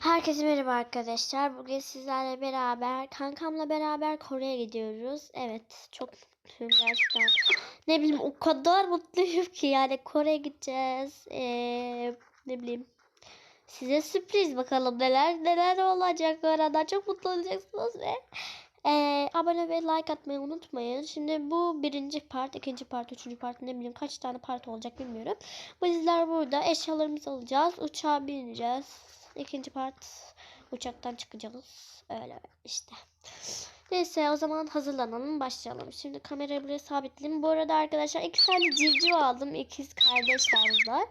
Herkese merhaba arkadaşlar. Bugün sizlerle beraber, kankamla beraber Kore'ye gidiyoruz. Evet, çok mutluyum gerçekten. Ne bileyim o kadar mutluyum ki yani Kore'ye gideceğiz. Ee, ne bileyim. Size sürpriz bakalım neler neler olacak arada. Çok mutlu olacaksınız ve ee, abone ve like atmayı unutmayın. Şimdi bu birinci part, ikinci part, üçüncü part ne bileyim kaç tane part olacak bilmiyorum. Valizler burada. Eşyalarımızı alacağız. Uçağa bineceğiz. İkinci part uçaktan çıkacağız. Öyle işte. Neyse o zaman hazırlanalım başlayalım. Şimdi kamerayı buraya sabitledim. Bu arada arkadaşlar iki tane civciv aldım. İkiz kardeşler bunlar.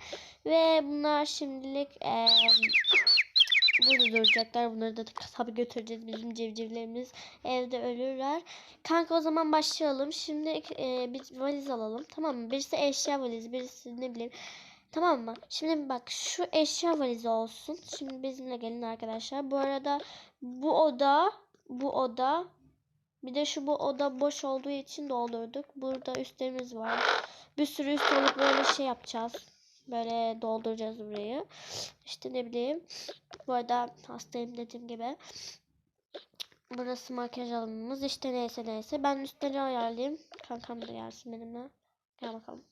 Ve bunlar şimdilik eee burada duracaklar. Bunları da tabii götüreceğiz. Bizim civcivlerimiz evde ölürler. Kanka o zaman başlayalım. Şimdi e, bir valiz alalım. Tamam mı? Birisi eşya valizi. Birisi ne bileyim. Tamam mı? Şimdi bak şu eşya valizi olsun. Şimdi bizimle gelin arkadaşlar. Bu arada bu oda bu oda bir de şu bu oda boş olduğu için doldurduk. Burada üstlerimiz var. Bir sürü üst olup böyle şey yapacağız. Böyle dolduracağız burayı. İşte ne bileyim. Bu arada hastayım dediğim gibi. Burası makyaj alanımız. İşte neyse neyse. Ben üstleri ayarlayayım. Kankam da gelsin benimle. Gel bakalım.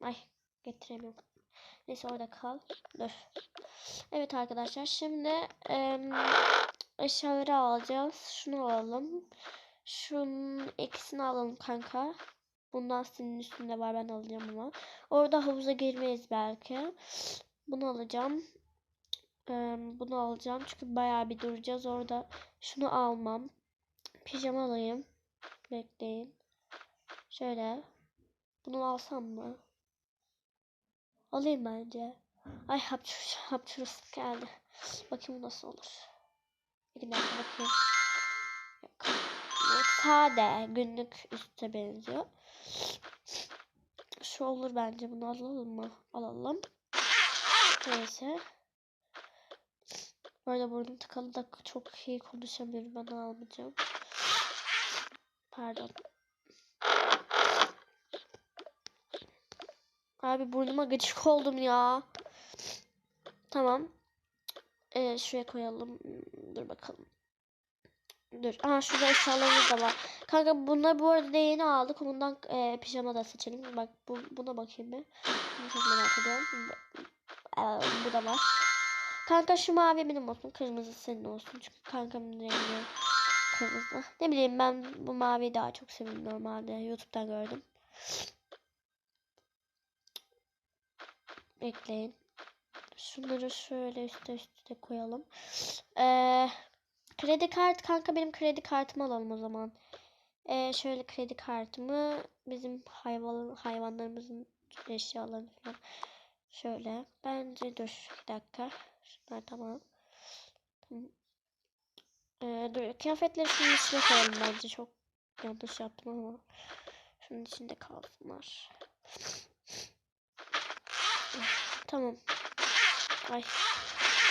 Ay getiremiyorum. Neyse orada kal. Dur. Evet arkadaşlar şimdi e, eşyaları alacağız. Şunu alalım. Şunun ikisini alalım kanka. Bundan senin üstünde var ben alacağım ama. Orada havuza girmeyiz belki. Bunu alacağım. Ee, bunu alacağım çünkü bayağı bir duracağız orada. Şunu almam. Pijama alayım. Bekleyin. Şöyle. Bunu alsam mı? Alayım bence. Ay hapşur, hapşurası geldi. Bakayım nasıl olur. Bir bakayım. Yok. Sade günlük üste benziyor. Şu olur bence bunu alalım mı? Alalım. Neyse. Böyle burnum tıkalı da çok iyi konuşamıyorum. Ben almayacağım. Pardon. Abi burnuma gıcık oldum ya. Tamam. Ee, şuraya koyalım. Dur bakalım. Dur. Aha şurada eşyalarımız da var. Kanka bunları bu arada yeni aldık. Bundan e, pijama da seçelim. Bak bu, buna bakayım bir. Bunu çok merak ediyorum. Ee, bu da var. Kanka şu mavi benim olsun. Kırmızı senin olsun. Çünkü kankamın rengi kırmızı. Ne bileyim ben bu maviyi daha çok seviyorum normalde. Youtube'dan gördüm. Bekleyin. Şunları şöyle üstte üstte koyalım. Ee, kredi kart kanka benim kredi kartımı alalım o zaman. Ee, şöyle kredi kartımı bizim hayvan hayvanlarımızın eşyalarını falan. Şöyle. Bence dur bir dakika. Şunlar tamam. tamam. Ee, dur kıyafetleri şunun içine koyalım bence çok yanlış yaptım ama. Şunun içinde kalsınlar. Tamam. Ay.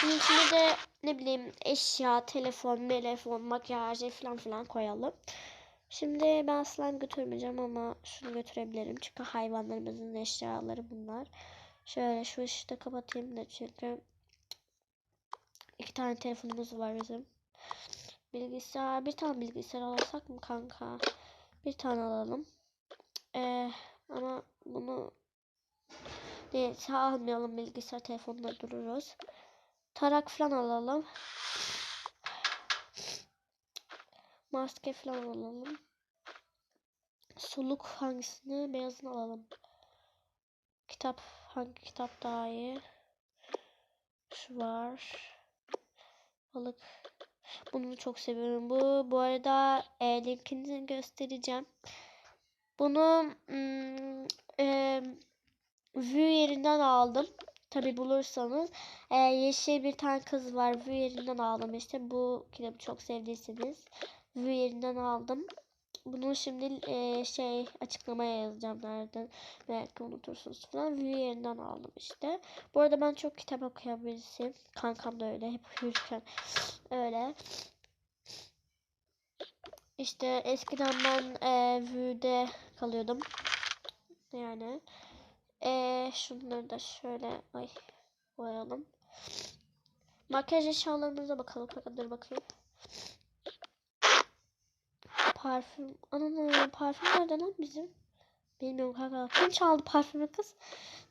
Bunun içine de ne bileyim eşya, telefon, telefon, makyaj falan filan koyalım. Şimdi ben slime götürmeyeceğim ama şunu götürebilirim. Çünkü hayvanlarımızın eşyaları bunlar. Şöyle şu ışığı da kapatayım da çünkü iki tane telefonumuz var bizim. Bilgisayar, bir tane bilgisayar alsak mı kanka? Bir tane alalım. Ee, ama bunu Neyse almayalım bilgisayar telefonda dururuz. Tarak falan alalım. Maske falan alalım. Soluk hangisini? Beyazını alalım. Kitap hangi kitap daha iyi? Şu var. Balık. Bunu çok seviyorum. Bu bu arada e, linkini göstereceğim. Bunu mm, e, View yerinden aldım. Tabi bulursanız. Ee, yeşil bir tane kız var. View yerinden aldım işte. Bu kitabı çok sevdiyseniz. View yerinden aldım. Bunu şimdi e, şey açıklamaya yazacağım nereden. Belki unutursunuz falan. View yerinden aldım işte. Bu arada ben çok kitap okuyan birisiyim. Kankam da öyle. Hep yürürken öyle. İşte eskiden ben e, View'de kalıyordum. Yani. Ee, şunları da şöyle ay koyalım. Makyaj eşyalarımıza bakalım. Dur bakayım. Parfüm. Anam parfüm nerede lan bizim? Bilmiyorum kanka. Kim çaldı parfümü kız?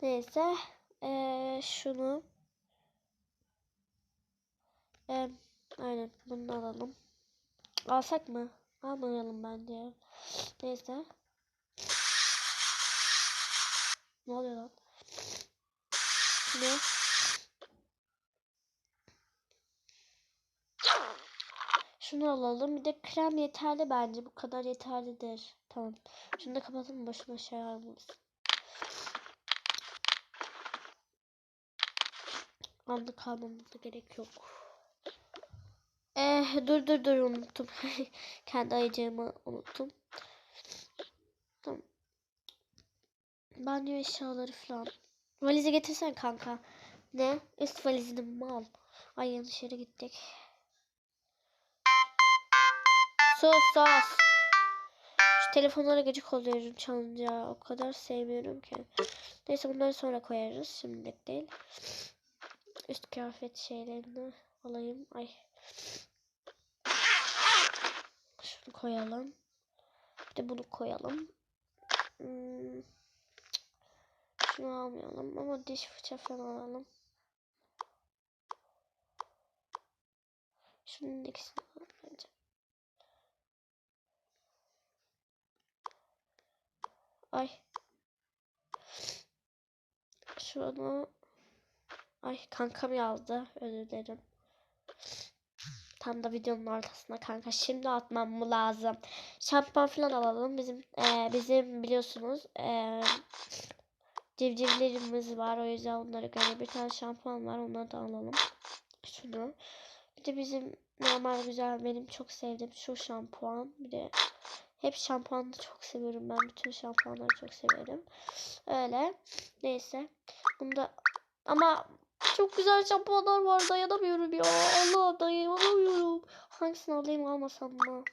Neyse. Ee, şunu. Ee, aynen bunu alalım. Alsak mı? Almayalım bence. Neyse. Ne oluyor lan? Ne? Şunu alalım. Bir de krem yeterli bence. Bu kadar yeterlidir. Tamam. Şunu da kapatalım. Boşuna şey almasın. Anda kalmamıza gerek yok. Eh dur dur dur unuttum. Kendi ayıcığımı unuttum. Tamam. Banyo eşyaları falan. Valizi getirsen kanka. Ne? Üst valizini mal. Ay yanlış yere gittik. Sus sus. Şu telefonlara gıcık oluyorum çalınca. O kadar sevmiyorum ki. Neyse bunları sonra koyarız. Şimdilik değil. Üst kıyafet şeylerini alayım. Ay. Şunu koyalım. Bir de bunu koyalım. Hmm. Şunu almayalım ama diş fırça falan alalım. Şunun ikisini alalım bence. Ay. Şunu Ay kankam yazdı. Özür dilerim. Tam da videonun ortasına kanka. Şimdi atmam mı lazım? Şampuan falan alalım. Bizim e, bizim biliyorsunuz e, civcivlerimiz var. O yüzden onlara göre bir tane şampuan var. Onları da alalım. Şunu. Bir de bizim normal güzel benim çok sevdiğim şu şampuan. Bir de hep şampuanı çok seviyorum ben. Bütün şampuanları çok severim. Öyle. Neyse. Bunda ama çok güzel şampuanlar var. Dayanamıyorum ya. Allah dayanamıyorum. Hangisini alayım almasam mı?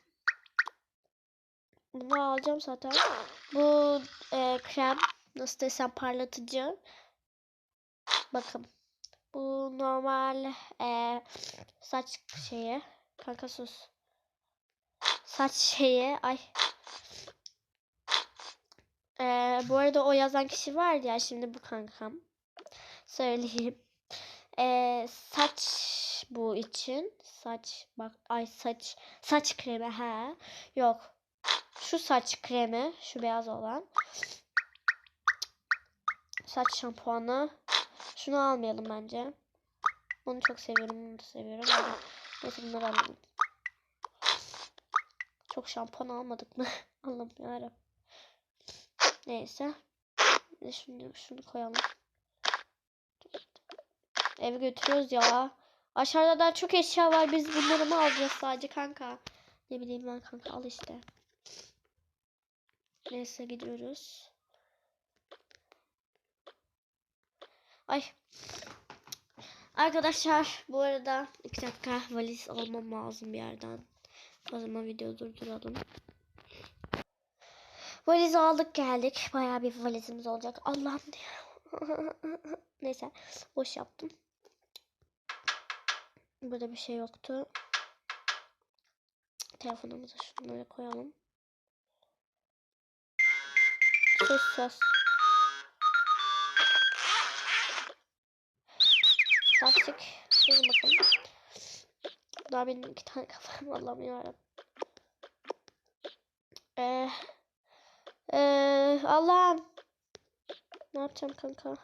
Bunu alacağım zaten. Bu e, krem. Nasıl desem parlatıcı. Bakın. Bu normal e, saç şeyi. Kanka sus. Saç şeyi. Ay. E, bu arada o yazan kişi var ya şimdi bu kankam. Söyleyeyim. Ee, saç bu için. Saç bak ay saç saç kremi ha. Yok. Şu saç kremi, şu beyaz olan. Saç şampuanı. Şunu almayalım bence. Bunu çok seviyorum, bunu da seviyorum. Hadi. Neyse bunları alalım. Çok şampuan almadık mı? Allah'ım yarabbim. Neyse. Şunu, şunu koyalım. Eve götürüyoruz ya. Aşağıda daha çok eşya var. Biz bunları mı alacağız sadece kanka? Ne bileyim ben kanka al işte. Neyse gidiyoruz. Ay. Arkadaşlar bu arada iki dakika valiz almam lazım bir yerden. O zaman videoyu durduralım. Valiz aldık geldik. Bayağı bir valizimiz olacak. Allah'ım. Neyse boş yaptım. Burada bir şey yoktu. Telefonumuzu şunları koyalım. Sus sus. Lastik. Durun bakalım. Daha benim iki tane kafam Allah'ım yarabbim. Ee, ee, Allah'ım. Ne yapacağım kanka?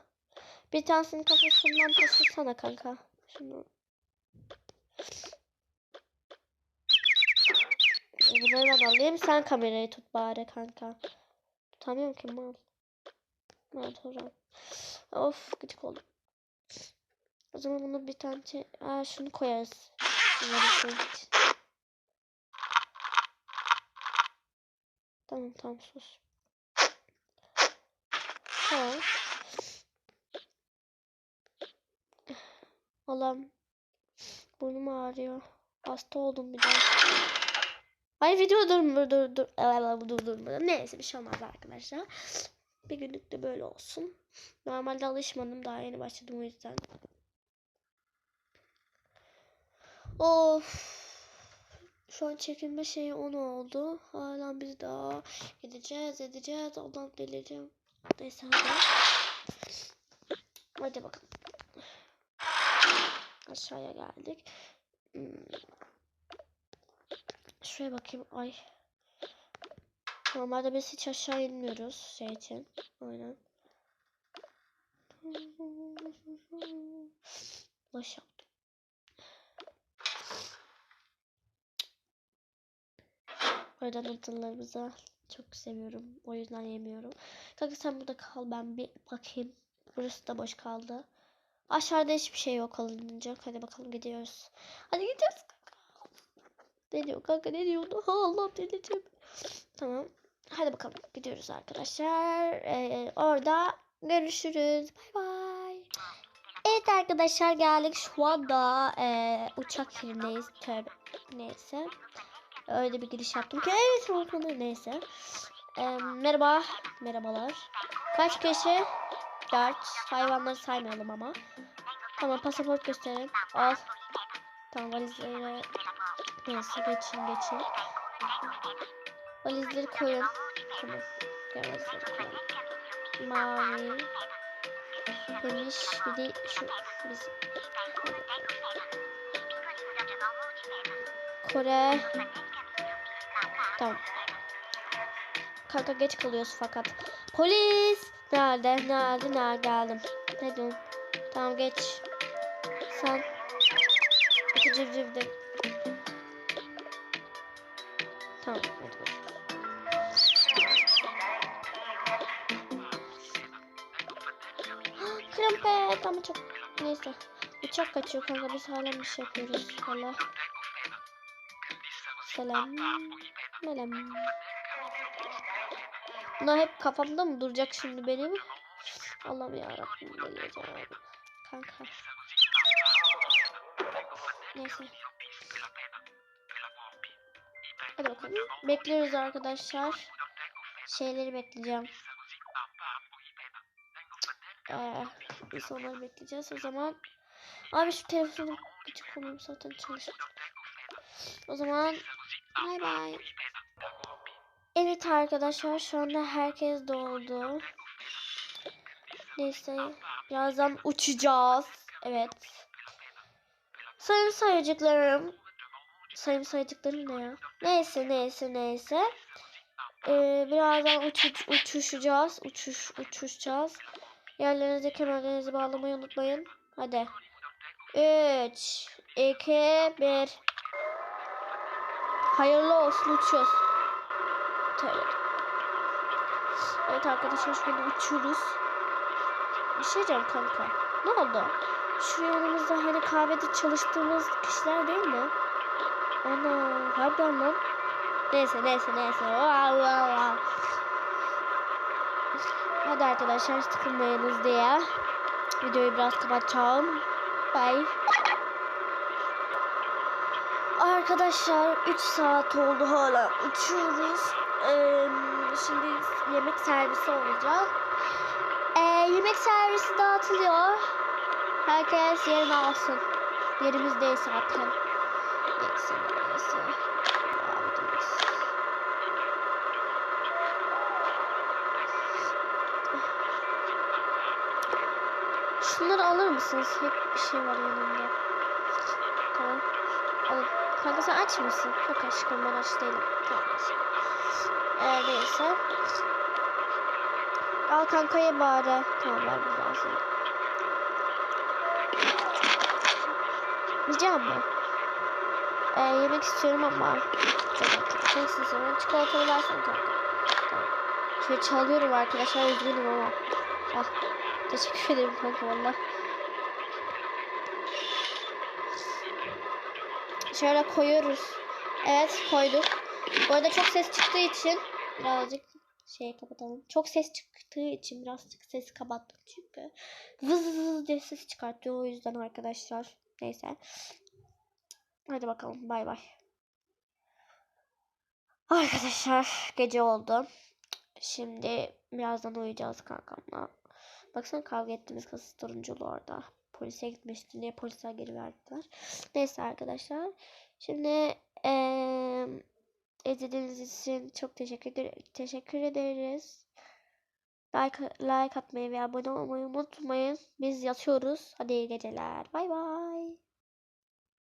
Bir tanesinin kafasından taşısana kanka. Şunu. Bunları ben alayım. Sen kamerayı tut bari kanka. Tutamıyorum ki mal. Hocam. Of gıcık oldum. O zaman bunu bir tane. Aa, şunu koyarız. Tamam tamam sus. Tamam. Allah'ım. Burnum ağrıyor. Hasta oldum bir daha. Ay video dur dur dur. Dur dur. Neyse bir şey olmaz arkadaşlar. Bir günlük de böyle olsun. Normalde alışmadım. Daha yeni başladım o yüzden. Of. Şu an çekilme şeyi 10 oldu. Hala biz daha gideceğiz edeceğiz. Allah'ım delireceğim. Neyse hadi. Hadi bakalım. Aşağıya geldik. Hmm. Şuraya bakayım. Ay. Normalde biz hiç aşağı inmiyoruz şey için. Aynen. Boş Oradan notalarımıza çok seviyorum. O yüzden yemiyorum. Kanka sen burada kal ben bir bakayım. Burası da boş kaldı. Aşağıda hiçbir şey yok alınacak. Hadi bakalım gidiyoruz. Hadi gidiyoruz kanka. Ne diyor kanka ne diyor? Ha Allah delireceğim. Tamam. Hadi bakalım gidiyoruz arkadaşlar. Ee, orada görüşürüz. Bay bay. Evet arkadaşlar geldik şu anda e, uçak yerindeyiz. Tövbe. Neyse. Öyle bir giriş yaptım ki evet ortamda neyse. E, merhaba. Merhabalar. Kaç kişi? Dört. Hayvanları saymayalım ama. Tamam pasaport gösterelim. Al. Tamam valizleri. Neyse geçin geçin. Valizleri koyun. Tamam. Gel valizleri koyun. Mavi. Demiş bir de şu biz Kore Tamam Kanka geç kalıyoruz fakat Polis Nerede nerede nerede geldim Ne diyorsun Tamam geç Sen İki civciv de Tamam hadi bakalım. Krampet ama çok neyse. Uçak kaçıyor kanka biz hala bir şey yapıyoruz. Valla. Selam. Selam. Bunlar hep kafamda mı duracak şimdi benim? Allah'ım yarabbim delireceğim. Kanka. Neyse. Hadi bakalım. Bekliyoruz arkadaşlar. Şeyleri bekleyeceğim. Ee, biz onları bekleyeceğiz. O zaman abi şu telefonu küçük konuğum zaten çalışıyor. O zaman bay bay. Evet arkadaşlar şu anda herkes doldu. Neyse birazdan uçacağız. Evet. Sayın sayıcıklarım. Sayın sayıcıklarım ne ya? Neyse neyse neyse. Ee, birazdan uçuş, uçuşacağız. Uçuş uçuşacağız. Yerlerinize kemerlerinizi bağlamayı unutmayın. Hadi. 3 2 1 Hayırlı olsun uçuyoruz. Tövbe. Evet arkadaşlar anda uçuyoruz. Bir şey diyeceğim kanka. Ne oldu? Şu yanımızda hani kahvede çalıştığımız kişiler değil mi? Ana harbiden lan. Neyse neyse neyse. Wow, wow, wow. Hadi arkadaşlar sıkılmayınız diye. Videoyu biraz kapatacağım. Bye. Arkadaşlar 3 saat oldu hala uçuyoruz. Şimdi yemek servisi olacak. Ee, yemek servisi dağıtılıyor. Herkes yerini alsın. Yerimiz değil zaten. Neyse neyse. Şunları alır mısınız? Hep bir şey var yanında. Tamam. Alın. Kanka sen aç mısın? Yok aşkım ben aç değilim. Tamam. Neyse. Al kankaya bari. Tamam ver buradan sana. Yiyeceğim mi? Ee, yemek istiyorum ama. Çok istiyorum. Çikolatalı versen kanka. Tamam. Şöyle çalıyorum arkadaşlar üzgünüm ama. Ah. Teşekkür ederim kanka valla. Şöyle koyuyoruz. Evet koyduk. Bu arada çok ses çıktığı için birazcık şey kapatalım. Çok ses çıktığı için birazcık sesi kapattık çünkü. Vız vız diye ses çıkartıyor o yüzden arkadaşlar. Neyse. Hadi bakalım bay bay. Arkadaşlar gece oldu. Şimdi birazdan uyuyacağız kankamla. Baksana kavga ettiğimiz kız turunculu orada. polise gitmişti. Niye polisler geri verdiler? Neyse arkadaşlar. Şimdi eee izlediğiniz için çok teşekkür teşekkür ederiz. Like, like atmayı ve abone olmayı unutmayın. Biz yatıyoruz. Hadi iyi geceler. Bay bay.